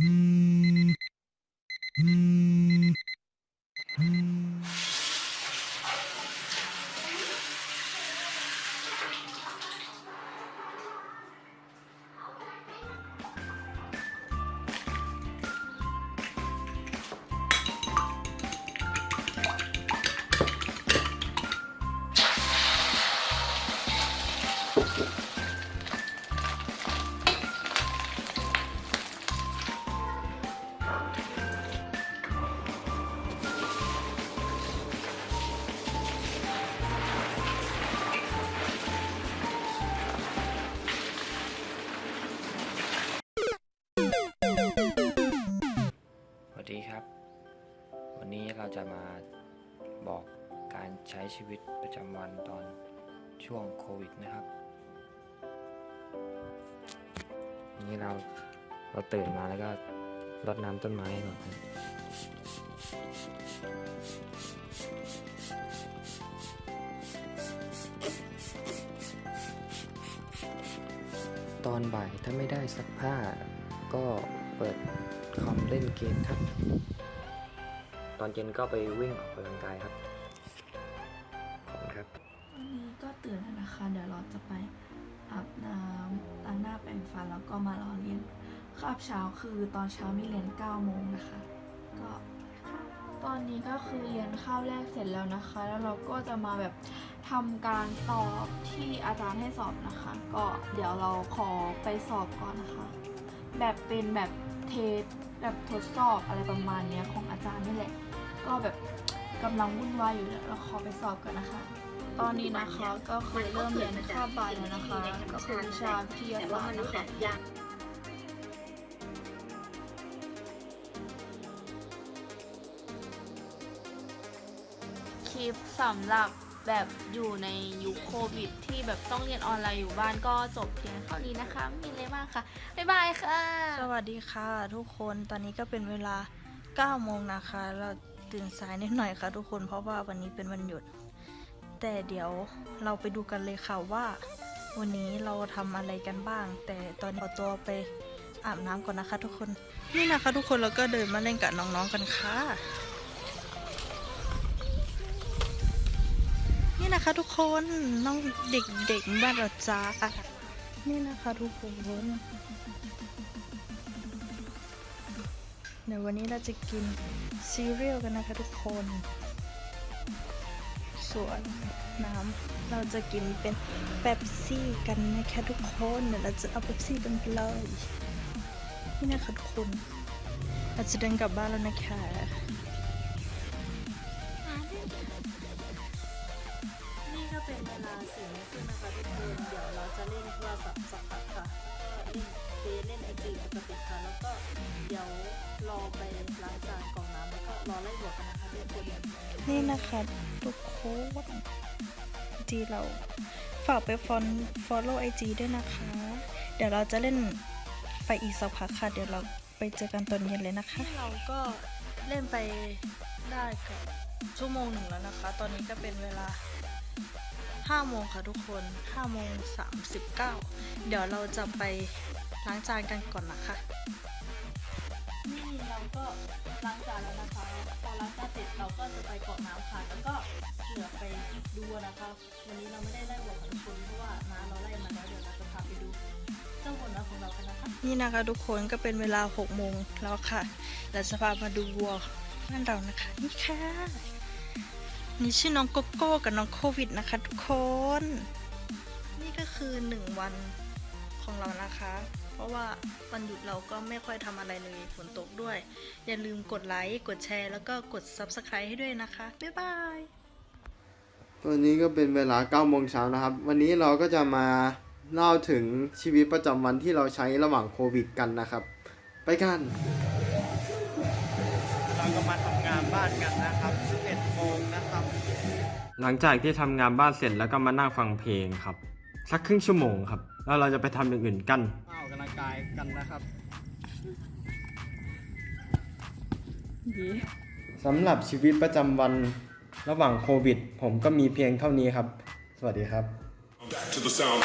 음, 음, 음. Thank you. วัสดีครับ วันนี้เราจะมาบอกการใช้ชีวิตประจำวันตอนช่วงโควิดนะครับนนี้เราเราตื่นมาแล้วก็รดน้ำต้นไม้ก่อนตอนบ่ายถ้าไม่ได้ซักผ้าก็เปิด คอมเล่นเกมครับ ตอนเย็นก็ไปวิ่งออกกำลังกายครับขอบคุณครับ วันนี้ก็ตื่นแล้วนะคะ เดี๋ยวเราจะไปอาบน้ำล้างหน้าแปรงฟันแล้วก็มารอเรียนคาบเช้าคือตอนเช้ามีเรียน9โมงนะคะ ก็ตอนนี้ก็คือเรียนข้าวแรกเสร็จแล้วนะคะ แล้วเราก็จะมาแบบทำการสอบที่อาจารย์ให้สอบนะคะ ก็เดี๋ยวเราขอไปสอบก่อนนะคะ แบบเป็นแบบ เทสแบบทดสอบอะไรประมาณเนี้ยของอาจารย์นี่แหละ ก็แบบกำลังวุ่นวายอยู่เดี๋ยวเราขอไปสอบกันนะคะ ตอนนี้นะคะก็คือเริ่มเรียนคาบบ่ายแล้วนะคะ ก็คือวิชาวิทยาศาสตร์นะคะคลิปสำหรับ แบบอยู่ในยุคโควิด ที่แบบต้องเรียนออนไลน์อยู่บ้านก็จบเพียงเท่านี้นะคะไม่มีอะไรมากค่ะ บ๊ายบายค่ะ สวัสดีค่ะ ทุกคนตอนนี้ก็เป็นเวลา9โมงนะคะ เราตื่นสายนิดหน่อยค่ะ ทุกคนเพราะว่าวันนี้เป็นวันหยุด แต่เดี๋ยวเราไปดูกันเลยค่ะว่า วันนี้เราทำอะไรกันบ้าง แต่ตอนนี้ขอตัวไปอาบน้ำก่อนนะคะ ทุกคนนี่นะคะ ทุกคนเราก็เดินมาเล่นกับน้องๆกันค่ะ นี่ะคะทุกคนน้องเด็กๆบ้านเราจ้านี่นะคะทุกคนเดี๋ยววันนี้เราจะกินซีเรียลกันนะคะทุกคน ส่วนน้ำเราจะกินเป็นเป๊ปซี่กันนะคะทุกคนเดี๋ยวเราจะเอาเป๊ปซี่กันไปเลยนี่นะคะทุกคนเราจะเดินกลับบ้านแล้วนะคะ เป็นเวลาสี่โมงครึ่งนะคะทุกคนเดี๋ยวเราจะเล่นโทรศัพท์สักพักค่ะก็เล่นเฟเล่นไอจีปกติค่ะแล้วก็เดี๋ยวรอไปล้างจานกรองน้ำแล้วก็รอไล่บวกกันนะคะทุกคนนี่นะคะทุกคนจีเราฝากไปฟอน follow IG ด้วยนะคะ เดี๋ยวเราจะเล่นไปอีกสักพักค่ะ เดี๋ยวเราไปเจอกันตอนเย็นเลยนะคะ เราก็เล่นไปได้เกับชั่วโมงหนึ่งแล้วนะคะ ตอนนี้ก็เป็นเวลา 5โมงค่ะทุกคน5โมง39 เดี๋ยวเราจะไปล้างจานกันก่อนนะคะ นี่เราก็ล้างจานแล้วนะคะ พอล้างจานเสร็จเราก็จะไปกรอกน้ำค่ะ แล้วก็เหลือไปดูนะคะ วันนี้เราไม่ได้ไล่หัวของคุณเพราะว่าน้าเราไล่มาแล้วเดี๋ยวเราจะพาไปดูเจ้าหัวน้าของเรากันนะคะ นี่นะคะทุกคนก็เป็นเวลา6โมงแล้วค่ะ เราจะพามาดูวัวบ้านเรานะคะ นี่ค่ะ นี่ชื่อน้องโกโก้กับน้องโควิดนะคะทุกคน นี่ก็คือหนึ่งวันของเรานะคะ เพราะว่าวันหยุดเราก็ไม่ค่อยทำอะไรเลยฝนตกด้วย อย่าลืมกดไลค์ กดแชร์ แล้วก็กด Subscribe ให้ด้วยนะคะ บ๊ายบายวันนี้ก็เป็นเวลา9โมงเช้านะครับ วันนี้เราก็จะมาเล่าถึงชีวิตประจำวันที่เราใช้ระหว่างโควิดกันนะครับ ไปกัน เราก็มาทำงานบ้านกันนะครับ11โมงนะครับ หลังจากที่ทำงานบ้านเสร็จแล้วก็มานั่งฟังเพลงครับ สักครึ่งชั่วโมงครับ แล้วเราจะไปทำอย่างอื่นกันออกกำลังกายกันนะครับสำหรับชีวิตประจำวันระหว่างโควิด ผมก็มีเพียงเท่านี้ครับ สวัสดีครับ Back to the sound.